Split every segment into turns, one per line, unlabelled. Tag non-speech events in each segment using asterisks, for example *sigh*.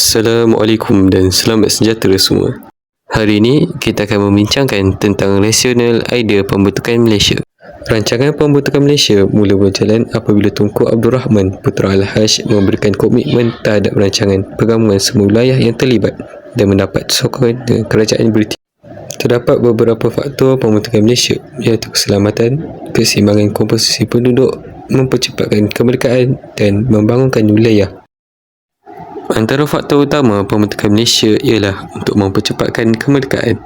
Assalamualaikum dan selamat sejahtera semua. Hari ini kita akan membincangkan tentang rasional idea pembentukan Malaysia. Rancangan pembentukan Malaysia mula berjalan apabila Tunku Abdul Rahman Putra Al-Haj memberikan komitmen terhadap rancangan penggabungan semua wilayah yang terlibat dan mendapat sokongan dengan kerajaan British. Terdapat beberapa faktor pembentukan Malaysia iaitu keselamatan, keseimbangan komposisi penduduk, mempercepatkan kemerdekaan dan membangunkan wilayah Antara faktor utama pembentukan Malaysia ialah untuk mempercepatkan kemerdekaan.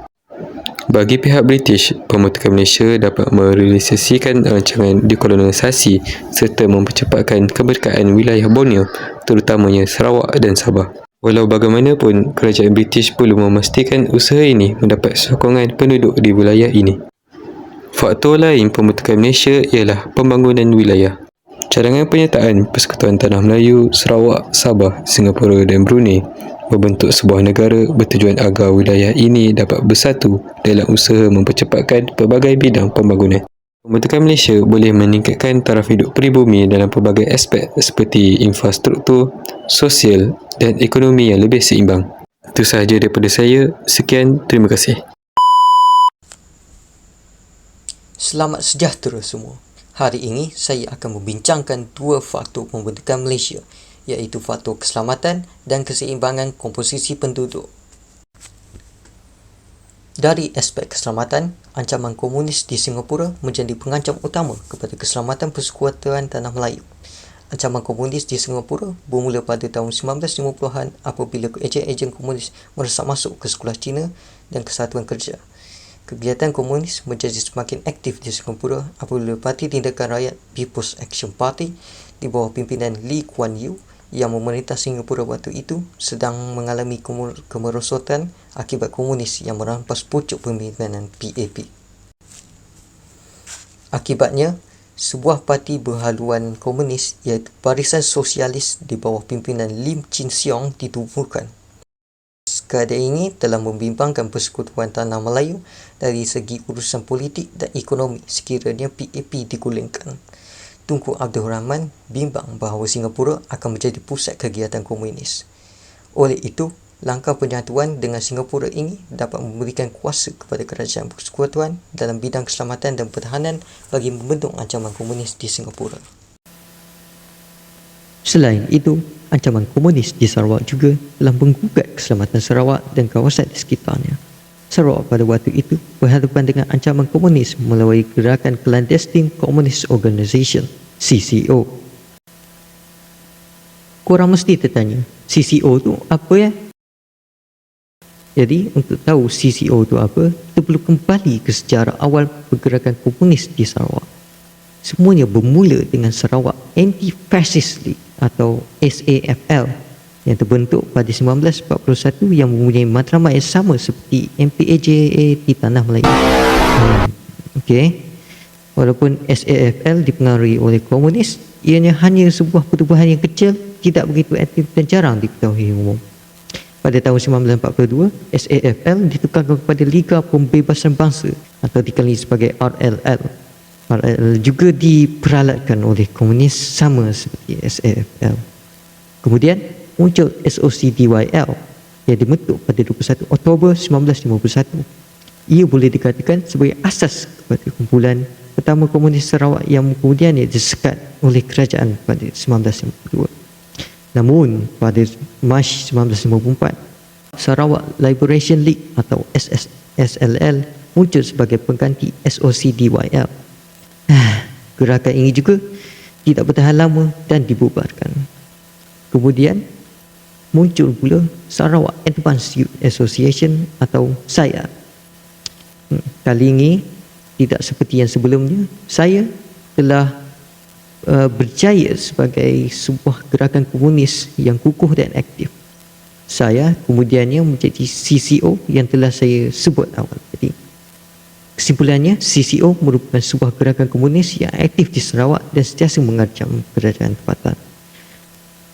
Bagi pihak British, pembentukan Malaysia dapat merealisasikan rancangan dekolonisasi serta mempercepatkan kemerdekaan wilayah Borneo, terutamanya Sarawak dan Sabah. Walau bagaimanapun, kerajaan British perlu memastikan usaha ini mendapat sokongan penduduk di wilayah ini. Faktor lain pembentukan Malaysia ialah pembangunan wilayah. Cadangan penyertaan Persekutuan Tanah Melayu, Sarawak, Sabah, Singapura dan Brunei membentuk sebuah negara bertujuan agar wilayah ini dapat bersatu dalam usaha mempercepatkan pelbagai bidang pembangunan. Pembentukan Malaysia boleh meningkatkan taraf hidup peribumi dalam pelbagai aspek seperti infrastruktur, sosial dan ekonomi yang lebih seimbang. Itu sahaja daripada saya. Sekian, terima kasih.
Selamat sejahtera semua. Hari ini saya akan membincangkan dua faktor pembentukan Malaysia iaitu faktor keselamatan dan keseimbangan komposisi penduduk. Dari aspek keselamatan, ancaman komunis di Singapura menjadi pengancam utama kepada keselamatan persekutuan tanah Melayu. Ancaman komunis di Singapura bermula pada tahun 1950-an apabila ejen-ejen komunis meresak masuk ke sekolah Cina dan kesatuan kerja. Kegiatan komunis menjadi semakin aktif di Singapura apabila Parti Tindakan Rakyat People's Action Party di bawah pimpinan Lee Kuan Yew yang memerintah Singapura waktu itu sedang mengalami kemerosotan akibat komunis yang merampas pucuk pemimpinan PAP. Akibatnya, sebuah parti berhaluan komunis iaitu Barisan Sosialis di bawah pimpinan Lim Chin Siong ditubuhkan keadaan ini telah membimbangkan persekutuan tanah Melayu dari segi urusan politik dan ekonomi sekiranya PAP digulingkan. Tunku Abdul Rahman bimbang bahawa Singapura akan menjadi pusat kegiatan komunis. Oleh itu, langkah penyatuan dengan Singapura ini dapat memberikan kuasa kepada kerajaan persekutuan dalam bidang keselamatan dan pertahanan bagi membentuk ancaman komunis di Singapura. Selain itu, ancaman komunis di Sarawak juga telah menggugat keselamatan Sarawak dan kawasan di sekitarnya. Sarawak pada waktu itu berhadapan dengan ancaman komunis melalui gerakan Clandestine Communist Organisation, CCO. Korang mesti tertanya, CCO tu apa ya? Jadi, untuk tahu CCO tu apa, kita perlu kembali ke sejarah awal pergerakan komunis di Sarawak. Semuanya bermula dengan Sarawak Anti-Fascist League atau SAFL yang terbentuk pada 1941 yang mempunyai matlamat yang sama seperti MPAJA di Tanah Melayu. Hmm. Okey. Walaupun SAFL dipengaruhi oleh komunis, ianya hanya sebuah pertubuhan yang kecil, tidak begitu aktif dan jarang diketahui umum. Pada tahun 1942, SAFL ditukarkan kepada Liga Pembebasan Bangsa atau dikenali sebagai RLL juga diperalatkan oleh komunis sama seperti SAFL. Kemudian muncul SOCDYL yang dibentuk pada 21 Oktober 1951. Ia boleh dikatakan sebagai asas kepada kumpulan pertama komunis Sarawak yang kemudian disekat oleh kerajaan pada 1952. Namun pada Mac 1954, Sarawak Liberation League atau SSLL muncul sebagai pengganti SOCDYL *sighs* Gerakan ini juga tidak bertahan lama dan dibubarkan. Kemudian muncul pula Sarawak Advanced Youth Association atau SAYA. Hmm, kali ini tidak seperti yang sebelumnya, saya telah uh, berjaya sebagai sebuah gerakan komunis yang kukuh dan aktif. Saya kemudiannya menjadi CCO yang telah saya sebut awal. Kesimpulannya, CCO merupakan sebuah gerakan komunis yang aktif di Sarawak dan sentiasa mengancam kerajaan tempatan.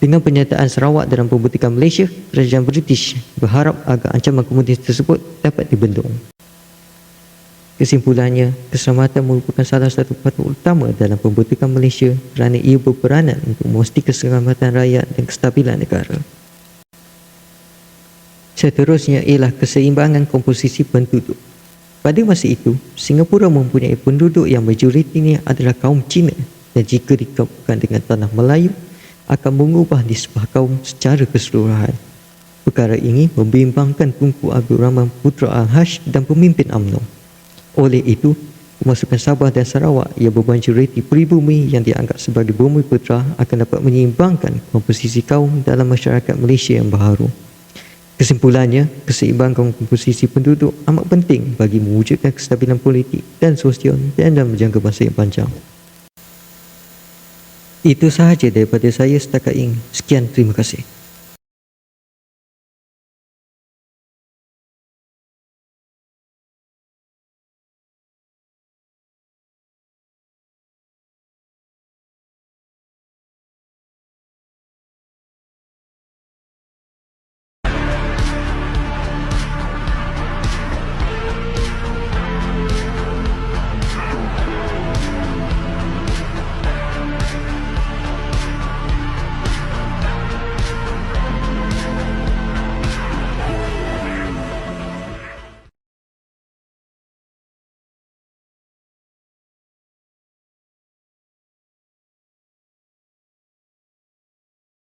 Dengan penyataan Sarawak dalam pembutikan Malaysia, kerajaan British berharap agar ancaman komunis tersebut dapat dibendung. Kesimpulannya, keselamatan merupakan salah satu faktor utama dalam pembutikan Malaysia kerana ia berperanan untuk memastikan keselamatan rakyat dan kestabilan negara. Seterusnya ialah keseimbangan komposisi penduduk. Pada masa itu, Singapura mempunyai penduduk yang majoritinya adalah kaum Cina dan jika digabungkan dengan tanah Melayu, akan mengubah nisbah kaum secara keseluruhan. Perkara ini membimbangkan Tunku Abdul Rahman Putra Al-Hash dan pemimpin UMNO. Oleh itu, pemasukan Sabah dan Sarawak yang bermajoriti pribumi yang dianggap sebagai bumi putra akan dapat menyeimbangkan komposisi kaum dalam masyarakat Malaysia yang baharu. Kesimpulannya, keseimbangan komposisi penduduk amat penting bagi mewujudkan kestabilan politik dan sosial dan dalam jangka masa yang panjang. Itu sahaja daripada saya setakat ini. Sekian, terima kasih.